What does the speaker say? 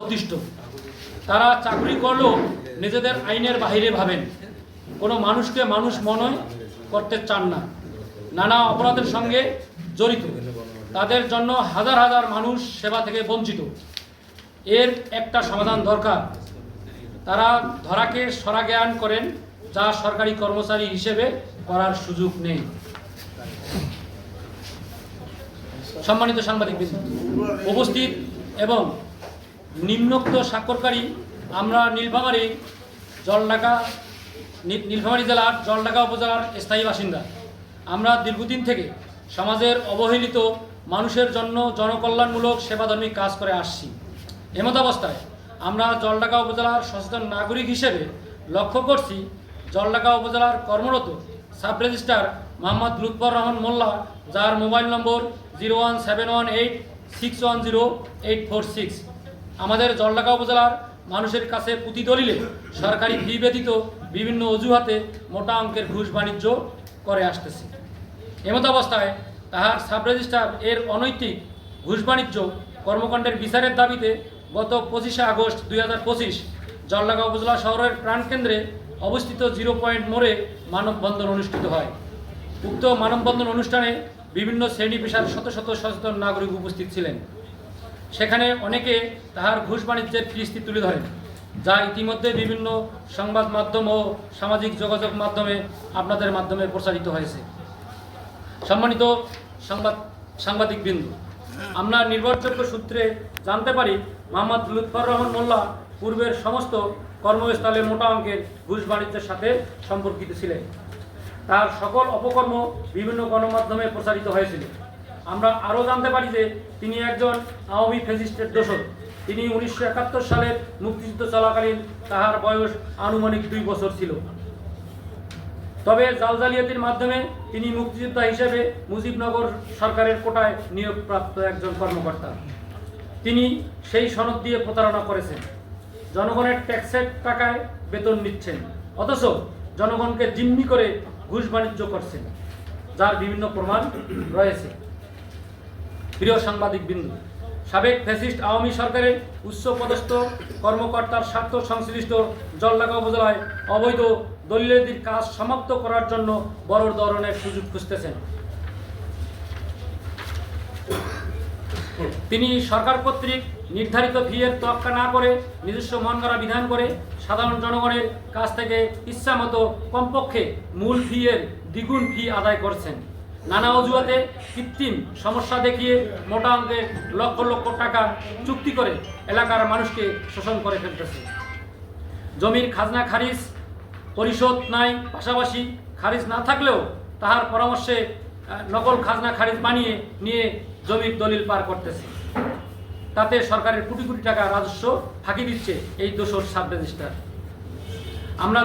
অতিষ্ঠ। তারা চাকরি করলেও নিজেদের আইনের বাহিরে ভাবেন। কোনো মানুষকে মানুষ মনে করতে চান না। নানা অপরাধের সঙ্গে জড়িত। তাদের জন্য হাজার হাজার মানুষ সেবা থেকে বঞ্চিত। এর একটা সমাধান দরকার। তারা ধরাকে সরাজ্ঞান করেন, যা সরকারি কর্মচারী হিসেবে করার সুযোগ নেই। সম্মানিত সাংবাদিক উপস্থিত এবং নিম্নোক্ত স্বাক্ষরকারী আমরা নীলফামারী, জলঢাকা নী- নীলফামারী জেলার জলঢাকা উপজেলার স্থায়ী বাসিন্দা। আমরা দীর্ঘদিন থেকে সমাজের অবহেলিত মানুষের জন্য জনকল্যাণমূলক সেবাধর্মী কাজ করে আসছি। এমতাবস্থায় আমরা জলঢাকা উপজেলার সচেতন নাগরিক হিসেবে লক্ষ্য করছি, জলঢাকা উপজেলার কর্মরত সাব রেজিস্ট্রার মোহাম্মদ লুৎফর রহমান মোল্লা, যার mobile number zero one seven one eight six one zero eight four six. আমাদের জলঢাকা উপজেলার মানুষের কাছে প্রতি দলিলে সরকারি ফি ব্যতীত বিভিন্ন অজুহাতে মোটা অঙ্কের ঘুষ বাণিজ্য করে আসতেছে। এমত অবস্থায় তাহার সাব রেজিস্ট্রার এর অনৈতিক ঘুষ বাণিজ্য কর্মকাণ্ডের বিচারের দাবিতে গত পঁচিশে আগস্ট দুই হাজার পঁচিশ জলঢাকা উপজেলা শহরের প্রাণকেন্দ্রে অবস্থিত জিরো পয়েন্ট মোড়ে মানববন্ধন অনুষ্ঠিত হয়। উক্ত মানববন্ধন অনুষ্ঠানে বিভিন্ন শ্রেণি পেশার শত শত সচেতন নাগরিক উপস্থিত ছিলেন। সেখানে অনেকে তাহার ঘুষ বাণিজ্যের কৃষ্টি তুলে ধরেন, যা ইতিমধ্যে বিভিন্ন সংবাদ মাধ্যম ও সামাজিক যোগাযোগ মাধ্যমে আপনাদের মাধ্যমে প্রচারিত হয়েছে। সম্মানিত সংবাদ সাংবাদিক বিন্দু আমরা নির্ভরযোগ্য সূত্রে জানতে পারি, মোহাম্মদ লুৎফর রহমান মোল্লা পূর্বের সমস্ত কর্মস্থলে মোটা অঙ্কের ঘুষ বাণিজ্যের সাথে সম্পর্কিত ছিলেন। তার সকল অপকর্ম বিভিন্ন গণমাধ্যমে প্রচারিত হয়েছিল। আমরা আরও জানতে পারি যে তিনি একজন আওয়ামী ফেজিস্টের দোষর। তিনি উনিশশো একাত্তর সালের মুক্তিযুদ্ধ চলাকালীন তাহার বয়স আনুমানিক দুই বছর ছিল। তবে জাল জালিয়াতির মাধ্যমে তিনি মুক্তিযোদ্ধা হিসেবে মুজিবনগর সরকারের কোটায় নিয়োগপ্রাপ্ত একজন কর্মকর্তা। তিনি সেই সনদ দিয়ে প্রতারণা করেছেন। জনগণের ট্যাক্সের টাকায় বেতন নিচ্ছেন, অথচ জনগণকে জিম্মি করে ঘুষ বাণিজ্য করছেন, যার বিভিন্ন প্রমাণ রয়েছে। প্রিয় সাংবাদিক বিন্দু সাবেক ফ্যাসিস্ট আওয়ামী সরকারের উচ্চপদস্থ কর্মকর্তার স্বার্থ সংশ্লিষ্ট জলঢাকা উপজেলায় অবৈধ দলিলের কাজ সমাপ্ত করার জন্য বড় ধরনের সুযোগ খুঁজতেছেন। তিনি সরকার কর্তৃক নির্ধারিত ফি এর তোয়াক্কা না করে নিজস্ব মন গড়া বিধান করে সাধারণ জনগণের কাছ থেকে ইচ্ছা মতো কমপক্ষে মূল ফি এর দ্বিগুণ ফি আদায় করছেন। নানা অজুহাতে কৃত্রিম সমস্যা দেখিয়ে মোটা অঙ্কের লক্ষ লক্ষ টাকা চুক্তি করে এলাকার মানুষকে শোষণ করে ফেলতেছে। জমির খাজনা খারিজ, পরিশোধ নাই, পাশাপাশি খারিজ না থাকলেও তাহার পরামর্শে নকল খাজনা খারিজ বানিয়ে নিয়ে জমির দলিল পার করতেছে। তাতে সরকারের কোটি কোটি টাকা রাজস্ব ফাঁকি দিচ্ছে এই দোষর সাব রেজিস্টার আমরা